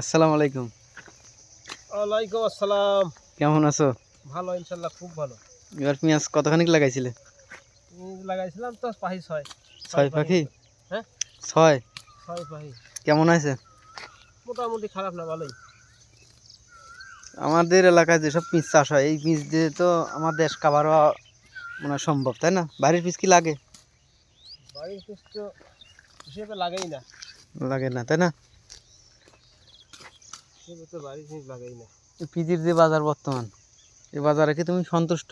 আসসালামু আলাইকুম। ওয়ালাইকুম আসসালাম। কেমন আছো? ভালো ইনশাল্লাহ খুব ভালো। এবার পেঁয়াজ কতখানি লাগাইছিলে? লাগাইছিলাম তো পাহি ছয়। ছয় পাখি? হ্যাঁ? ছয়? ছয় পাখি কেমন আছে? মোটামুটি খারাপ না ভালোই। আমাদের এলাকায় যেসব পিস চাষ হয় এই পিস দিয়ে তো আমার দেশ কাভার হওয়া মানে সম্ভব তাই না? বাড়ির পিস কি লাগে? বাড়ির পিস তো হিসেবে লাগেই না। লাগে না তাই না? তো না। পিজির যে বাজার বর্তমান এই বাজারে কি তুমি সন্তুষ্ট?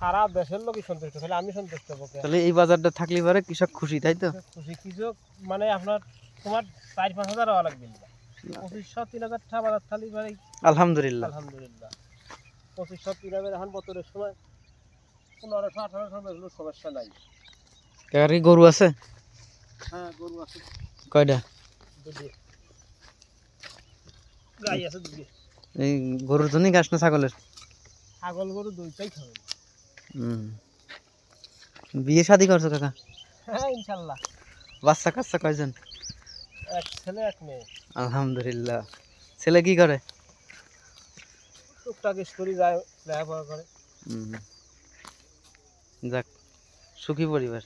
সারা দেশের লোকই সন্তুষ্ট খালি আমি সন্তুষ্ট তাহলে এই বাজারটা থাকলে পরে কৃষক খুশি তাই তো? খুশি কৃষক মানে আপনার তোমার চার পাঁচ হাজার হওয়া লাগবে। পঁচিশশো তিন হাজার টাকা বাজার থালি ভাই আলহামদুলিল্লাহ। আলহামদুলিল্লাহ। পঁচিশশো তিন হাজার এখন বছরের সময় পনেরোশো আঠারোশো বেগুলোর সমস্যা নাই। কাকার কি গরু আছে? হ্যাঁ গরু আছে। কয়টা? এই গরুর জন্যই ঘাস না ছাগলের? ছাগল গরু দুইটাই খাবে। হুম। বিয়ে শাদি করছ কাকা? হ্যাঁ ইনশাল্লাহ। বাচ্চা কাচ্চা কয়জন? এক ছেলে এক মেয়ে। আলহামদুলিল্লাহ। ছেলে কি করে? টুকটাক স্কুলে যায় লেখাপড়া করে। হুম। যাক সুখী পরিবার।